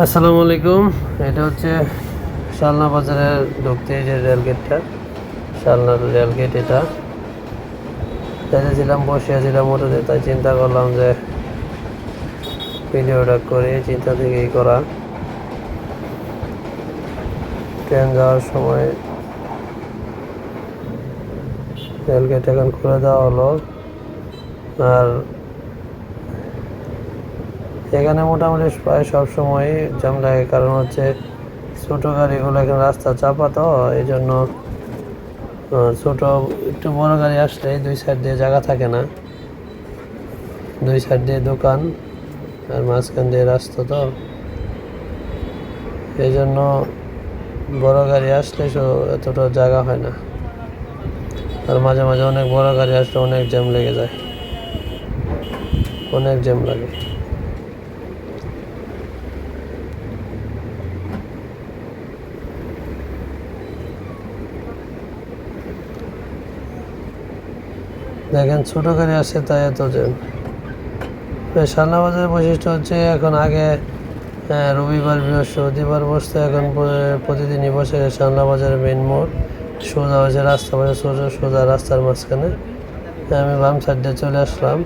আসসালামু আলাইকুম। এটা হচ্ছে শালনা বাজারে ঢুকতে যে রেল গেটটা। শালনা রেল গেট এটা। ছিলাম বসে আছিলাম মোটরে তাই চিন্তা করলাম যে ভিডিওটা করে চিন্তা থেকেই করা। ট্রেন যাওয়ার সময় রেল গেট এখন খুলে দেওয়া হলো। আর এখানে মোটামুটি প্রায় সব সময় জ্যাম লাগে, কারণ হচ্ছে ছোটো গাড়িগুলো এখানে রাস্তা চাপা তো এই জন্য ছোটো একটু বড় গাড়ি আসলে দুই সাইড দিয়ে জায়গা থাকে না। দুই সাইড দিয়ে দোকান, আর মাঝখান দিয়ে রাস্তা তো। এই জন্য বড় গাড়ি আসলে এতটা জায়গা হয় না। আর মাঝে মাঝে অনেক বড় গাড়ি আসলে অনেক জ্যাম লেগে যায়। অনেক জ্যাম লাগে। দেখেন ছোট গাড়ি আসছে তাই এত জ্যাম শালনা বৈশিষ্ট্য হচ্ছে, এখন আগে রবিবার, বৃহস্পতিবার বসতো, এখন প্রতিদিনই বসে শালনা বাজারের মেন মোড়, সোজা হয়েছে রাস্তা পাশে সোজা সোজা রাস্তার মাঝখানে। আমি বাম সাইড চলে আসলাম।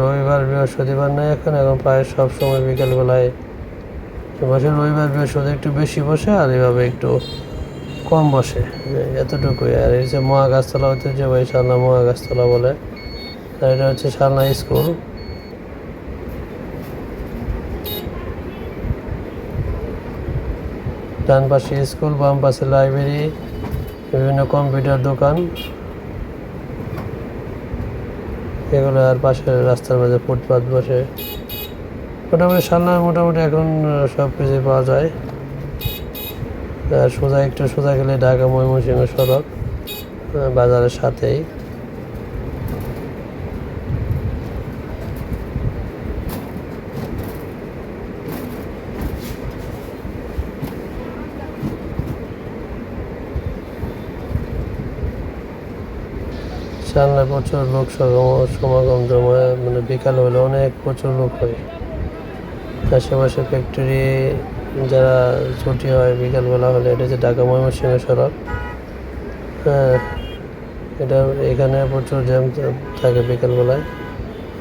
রবিবার, বৃহস্পতিবার নয় এখন এখন প্রায় সব সময় বিকেলবেলায় বসে রবিবার বৃহস্পতি একটু বেশি বসে আর এভাবে একটু কম বসে। এতটুকুই। আর এই যে মহা গাছতলা হচ্ছে যে ভাই শালনা মহা গাছতলা বলে, আর এটা হচ্ছে শালনা স্কুল। ডান পাশে স্কুল, বাম পাশে লাইব্রেরি, বিভিন্ন কম্পিউটার দোকান। এগুলো আর পাশে রাস্তার মাঝে ফুটপাত বসে। মোটামুটি সামনের মোটামুটি এখন সব কিছুই পাওয়া যায়। সোজা একটু সোজা গেলে ঢাকা ময়মনসিংহ সড়ক বাজারের সাথেই। সামনে প্রচুর লোক সমাগম জমা মানে বিকাল হলে অনেক প্রচুর লোক হয়। আশেপাশে ফ্যাক্টরি যারা ছুটি হয় বিকালবেলা হলে, এটা হচ্ছে ঢাকা ময়মনসিংহ সড়ক। হ্যাঁ এটা এখানে প্রচুর জ্যাম থাকে বিকালবেলায়।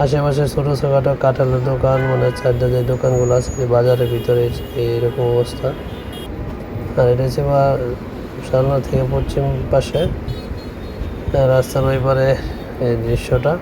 আশেপাশে ছোটো ছোটোখাটো কাঁঠালের দোকান মানে চারটা যে দোকানগুলো আছে, যে বাজারের ভিতরে এইরকম অবস্থা। আর এটা হচ্ছে বা সালনা থেকে পশ্চিম পাশে, রাস্তার ওই পারে এই দৃশ্যটা।